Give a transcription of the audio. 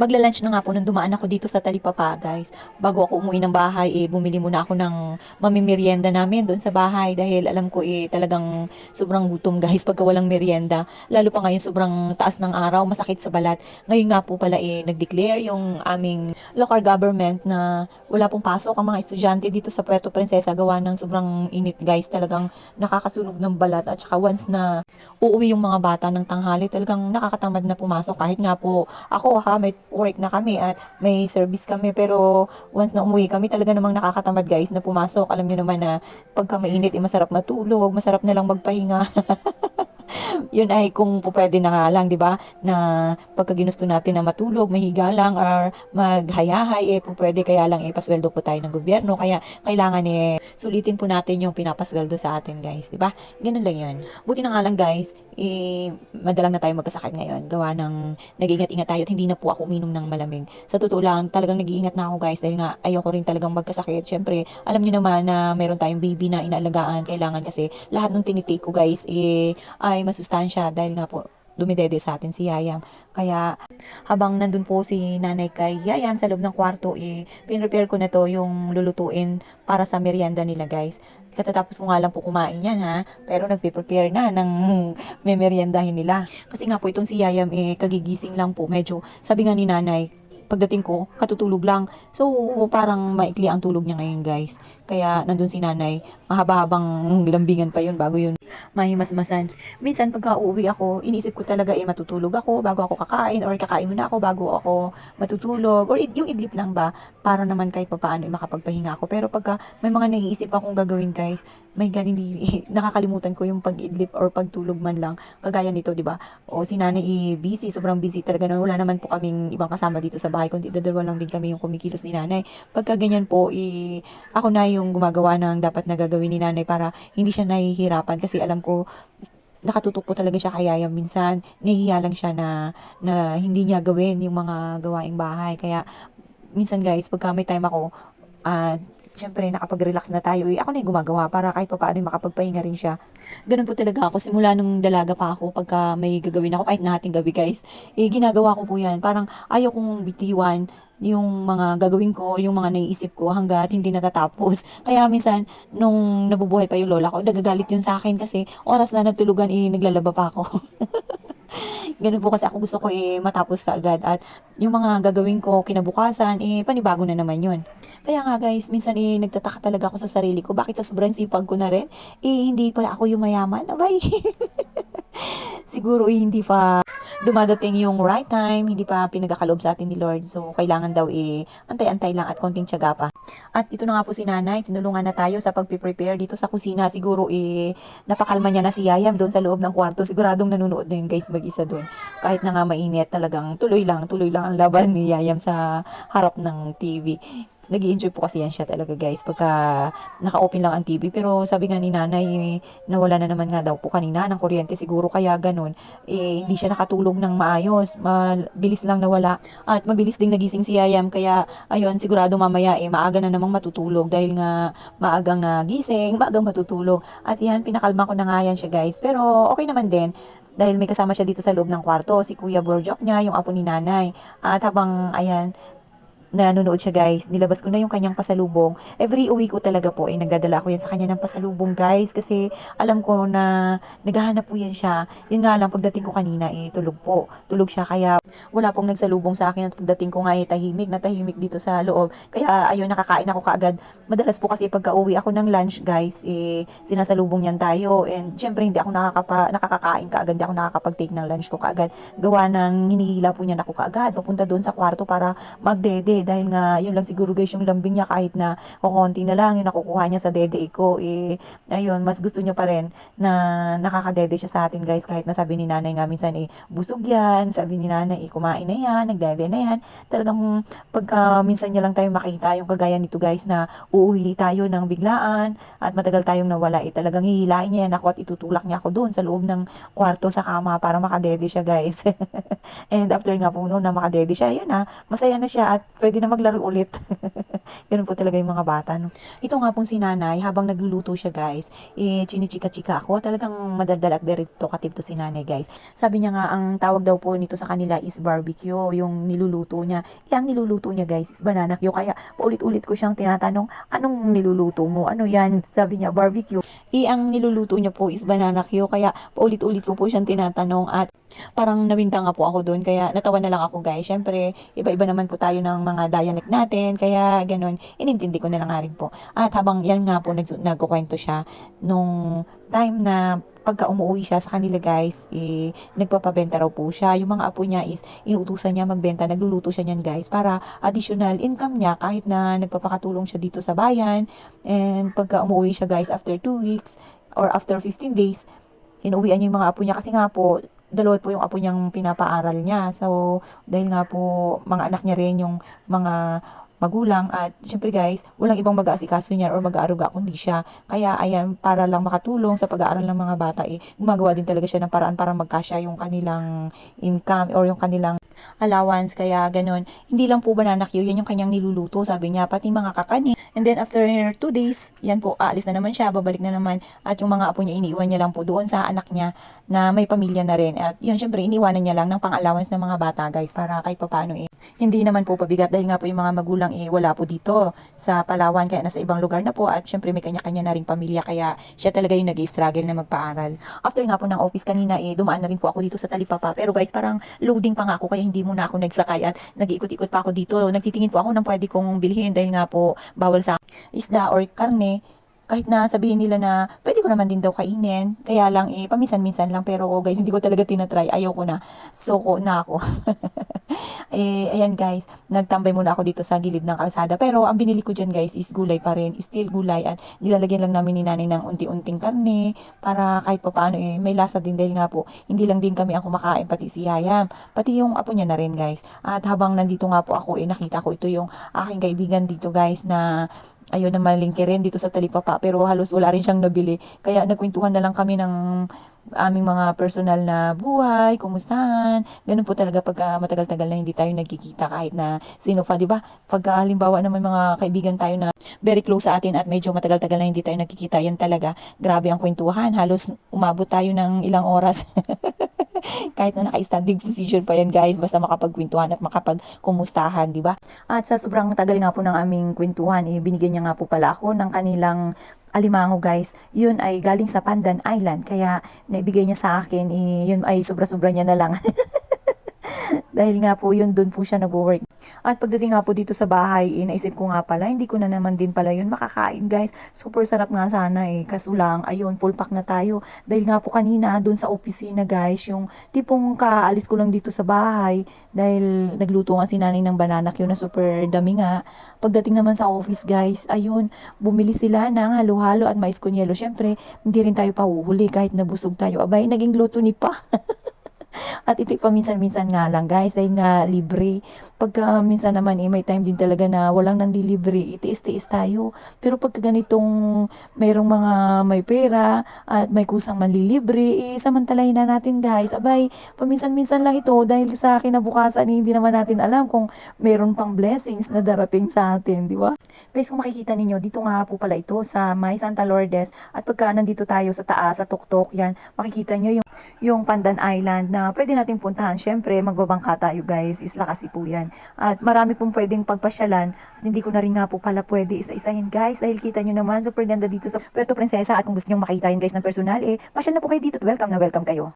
Magla-lunch na nga po nung dumaan ako dito sa Talipapa, guys. Bago ako umuwi ng bahay, eh, bumili muna ako ng mamimerienda namin doon sa bahay dahil alam ko eh talagang sobrang gutom guys pagka walang merienda. Lalo pa ngayon sobrang taas ng araw, masakit sa balat. Ngayon nga po pala eh nag-declare yung aming local government na wala pong pasok ang mga estudyante dito sa Puerto Princesa gawa ng sobrang init guys. Talagang nakakasunog ng balat at saka once na uuwi yung mga bata ng tanghali talagang nakakatamad na pumasok kahit nga po ako ha may work na kami at may service kami. Pero once na umuwi kami talaga namang nakakatamad guys na pumasok. Alam niyo naman na pagka mainit eh, masarap matulog masarap na lang magpahinga yun ay kung po pwede na nga lang, di ba? Na pagka ginusto natin na matulog, mahiga lang, or maghayahay, eh po pwede kaya lang eh pasweldo po tayo ng gobyerno. Kaya kailangan eh sulitin po natin yung pinapasweldo sa atin guys, di ba? Ganun lang yun. Buti na nga lang guys, eh, madalang na tayo magkasakit ngayon. Gawa ng nag-iingat-ingat tayo at hindi na po ako uminom ng malamig. Sa totoo lang, talagang nag-iingat na ako guys dahil nga ayoko rin talagang magkasakit. Siyempre, alam niyo naman na meron tayong baby na inaalagaan. Kailangan kasi lahat ng tinitake ko guys eh, ay masustansya dahil nga po dumidede sa atin si Yayam. Kaya habang nandun po si nanay kay Yayam sa loob ng kwarto, eh, pinrepare ko na to yung lulutuin para sa merienda nila guys. Katatapos ko nga lang po kumain yan ha, pero nagpe-prepare na ng memeryendahin nila. Kasi nga po itong si Yayam eh, kagigising lang po, medyo sabi nga ni nanay, pagdating ko, katutulog lang. So, parang maikli ang tulog niya ngayon, guys. Kaya, nandun si nanay, mahaba-habang lambingan pa yun bago yun mahimasmasan. Minsan, pagka uuwi ako, inisip ko talaga, eh, matutulog ako bago ako kakain, or kakain muna ako bago ako matutulog, or yung idlip lang ba, para naman kahit papaano, eh, makapagpahinga ako. Pero pagka may mga naiisip akong gagawin, guys, may gan hindi, nakakalimutan ko yung pag-idlip or pagtulog man lang. Kagaya nito, di ba? O si nanay, eh, busy, sobrang busy talaga na wala naman po kaming ibang kasama dito sa bahay, kundi dalawa lang din kami yung kumikilos ni nanay. Pagka ganyan po, eh, ako na yung gumagawa ng dapat na gagawin ni nanay para hindi siya nahihirapan kasi alam ko nakatutok po talaga siya kay Yaya. Minsan nahihiya lang siya na, na hindi niya gawin yung mga gawaing bahay. Kaya minsan guys pagka may time ako ah Siyempre, nakapag-relax na tayo. Eh, ako na yung gumagawa para kahit pa paano makapagpahinga rin siya. Ganun po talaga ako. Simula nung dalaga pa ako, pagka may gagawin ako, kahit na hating gabi guys, eh, ginagawa ko po yan. Parang ayaw kong bitiwan yung mga gagawin ko, yung mga naiisip ko hanggat hindi natatapos. Kaya minsan, nung nabubuhay pa yung lola ko, nagagalit yun sa akin kasi oras na natulugan, eh, naglalaba pa ako. Ganun po kasi ako gusto ko eh matapos ka agad at yung mga gagawin ko kinabukasan eh panibago na naman yun. Kaya nga guys, minsan eh nagtataka talaga ako sa sarili ko bakit sa sobrang sipag ko na rin eh hindi pa ako yung mayaman. Abay. Siguro eh hindi pa dumadating yung right time, hindi pa pinagkakalob sa atin ni Lord. So, kailangan daw eh, antay-antay lang at konting tiyaga pa. At ito na nga po si nanay, tinulungan na tayo sa pagpe-prepare dito sa kusina. Siguro eh, napakalma niya na si Yayam doon sa loob ng kwarto. Siguradong nanonood na yun guys mag-isa doon. Kahit na nga mainit talagang tuloy lang, tuloy lang ang laban ni Yayam sa harap ng TV nag enjoy po kasi yan siya talaga guys pagka naka-open lang ang TV pero sabi nga ni nanay nawala na naman nga daw po kanina ng kuryente siguro kaya ganun eh, hindi siya nakatulog ng maayos. Mabilis lang nawala. At mabilis ding nagising si Yayam kaya ayun sigurado mamaya eh maaga na namang matutulog dahil nga maagang nagising maagang matutulog. At yan pinakalma ko na nga yan siya guys. Pero okay naman din dahil may kasama siya dito sa loob ng kwarto, si Kuya Borjok niya, yung apo ni nanay. At habang, ayan, nanonood siya guys, nilabas ko na yung kanyang pasalubong. Every uwi ko talaga po ay nagdadala ko yan sa kanya ng pasalubong guys kasi alam ko na naghahanap po yan siya. Yun nga lang pagdating ko kanina eh tulog po. Tulog siya kaya wala pong nagsalubong sa akin at pagdating ko nga eh tahimik na tahimik dito sa loob. Kaya ayun nakakain ako kaagad. Madalas po kasi pagka uwi ako ng lunch guys eh sinasalubong yan tayo and syempre hindi ako nakakapa, nakakakain kaagad, hindi ako nakakapag-take ng lunch ko kaagad. Gawa ng hinihila po niya ako kaagad papunta doon sa kwarto para magdede dahil nga yun lang siguro guys yung lambing niya kahit na kukunti na lang yung nakukuha niya sa dede ko eh ayun mas gusto niya pa rin na nakakadede siya sa atin guys. Kahit na sabi ni nanay nga minsan eh busog yan. Sabi ni nanay eh kumain na yan nagdede na yan. Talagang pagka minsan niya lang tayo makita yung kagaya nito guys na uuwi tayo ng biglaan at matagal tayong nawala eh talagang hihilain niya yan. Ako at itutulak niya ako doon sa loob ng kwarto sa kama para makadede siya guys. And after nga po noon na makadede siya yun na masaya na siya. At pwede na maglaro ulit Ganun po talaga yung mga bata, no? Ito nga pong si nanay, habang nagluluto siya, guys, eh, chinichika-chika ako. Talagang madaldal at very talkative to si nanay, guys. Sabi niya nga, ang tawag daw po nito sa kanila is barbecue, yung niluluto niya. Eh, ang niluluto niya, guys, is banana cue. Kaya, paulit-ulit ko siyang tinatanong, anong niluluto mo? Ano yan? Sabi niya, barbecue. Eh, ang niluluto niya po is banana cue. Kaya, paulit-ulit ko po siyang tinatanong at parang nawinta nga po ako doon. Kaya, natawa na lang ako, guys. Syempre, iba-iba naman po tayo ng mga dialect natin. Kaya, ganun, inintindi ko na lang nga rin po. At habang yan nga po, nag, nagkukwento siya nung time na pagka umuwi siya sa kanila guys, eh, nagpapabenta raw po siya. Yung mga apo niya is, inuutusan niya magbenta, nagluluto siya niyan guys, para additional income niya kahit na nagpapakatulong siya dito sa bayan. And pagka umuwi siya guys after 2 weeks or after 15 days, inuwian niya yung mga apo niya kasi nga po, dalawa po yung apo niyang pinapaaral niya. So, dahil nga po, mga anak niya rin yung mga magulang at syempre guys, walang ibang mag-aasikaso niya or mag-aaruga kundi siya. Kaya ayan, para lang makatulong sa pag-aaral ng mga bata, eh, gumagawa din talaga siya ng paraan para magkasya yung kanilang income or yung kanilang allowance. Kaya ganun, hindi lang po banana cue, yan yung kanyang niluluto, sabi niya, pati mga kakanin. And then after 2 days, yan po, aalis na naman siya, babalik na naman. At yung mga apo niya, iniiwan niya lang po doon sa anak niya na may pamilya na rin. At yun, syempre, iniwanan niya lang ng pang-allowance ng mga bata, guys, para kahit papaano eh, hindi naman po pabigat dahil nga po yung mga magulang eh wala po dito sa Palawan kaya nasa ibang lugar na po at syempre may kanya-kanya na ring pamilya kaya siya talaga yung nag-struggle na magpaaral. After nga po ng office kanina eh dumaan na rin po ako dito sa Talipapa pero guys parang loading pa nga ako kaya hindi muna ako nagsakay at nag-iikot-ikot pa ako dito. Nagtitingin po ako ng pwede kong bilhin dahil nga po bawal sa isda or karne kahit na sabihin nila na pwede ko naman din daw kainin, kaya lang eh, paminsan-minsan lang, pero guys, hindi ko talaga tinatry, ayaw ko na, soko na ako. eh, ayan guys, nagtambay muna ako dito sa gilid ng kalsada, pero ang binili ko dyan guys is gulay pa rin, still gulay, at nilalagyan lang namin ni nanay ng unti-unting karne, para kahit pa paano eh, may lasa din. Dahil nga po, hindi lang din kami ang kumakain, pati si Yayam, pati yung apo niya na rin guys, at habang nandito nga po ako, eh, nakita ko ito yung aking kaibigan dito guys, na ayun na malingki rin dito sa Talipapa. Pero halos wala rin siyang nabili. Kaya nagkwentuhan na lang kami ng aming mga personal na buhay, kumustahan. Ganun po talaga pagka matagal-tagal na hindi tayo nagkikita kahit na sino pa, di ba? Pagka halimbawa na may mga kaibigan tayo na very close sa atin at medyo matagal-tagal na hindi tayo nagkikita, yan talaga. Grabe ang kwentuhan. Halos umabot tayo ng ilang oras. kahit na naka-standing position pa yan guys, basta makapagkwentuhan at makapagkumustahan, di ba? At sa sobrang tagal nga po ng aming kwentuhan, eh, binigyan niya nga po pala ako ng kanilang alimango guys, yun ay galing sa Pandan Island. Kaya naibigay niya sa akin, eh, yun ay sobra-sobra niya na lang. Dahil nga po yun, doon po siya nag-work. At pagdating nga po dito sa bahay, eh, naisip ko nga pala, hindi ko na naman din pala yun makakain guys. Super sarap nga sana eh. Kaso lang, ayun, full pack na tayo. Dahil nga po kanina, doon sa opisina guys, yung tipong kaalis ko lang dito sa bahay. Dahil nagluto nga si nanay ng banana cue na super dami nga. Pagdating naman sa office guys, ayun, bumili sila ng halo-halo at mais kunyelo. Syempre, hindi rin tayo pahuhuli kahit nabusog tayo. Abay, naging luto ni pa. At ito'y paminsan-minsan nga lang guys, dahil nga libre. Pagka minsan naman eh, may time din talaga na walang nandilibre, itiis-tiis tayo. Pero pagka ganitong mayroong mga may pera at may kusang manlilibre, eh, samantalahin na natin guys. Abay, paminsan-minsan lang ito dahil sa kinabukasan eh, hindi naman natin alam kung meron pang blessings na darating sa atin, di ba? Guys, kung makikita ninyo, dito nga po pala ito sa May Santa Lourdes. At pagka nandito tayo sa taas, sa tuktok, yan, makikita nyo yung, yung Pandan Island na pwede natin puntahan. Syempre, magbabangka tayo guys, isla kasi po yan. At marami pong pwedeng pagpasyalan. At hindi ko na rin nga po pala pwede isa-isahin guys. Dahil kita nyo naman, super ganda dito sa Puerto Princesa. At kung gusto nyo makita yun guys ng personal, eh, pasyal na po kayo dito. Welcome na welcome kayo.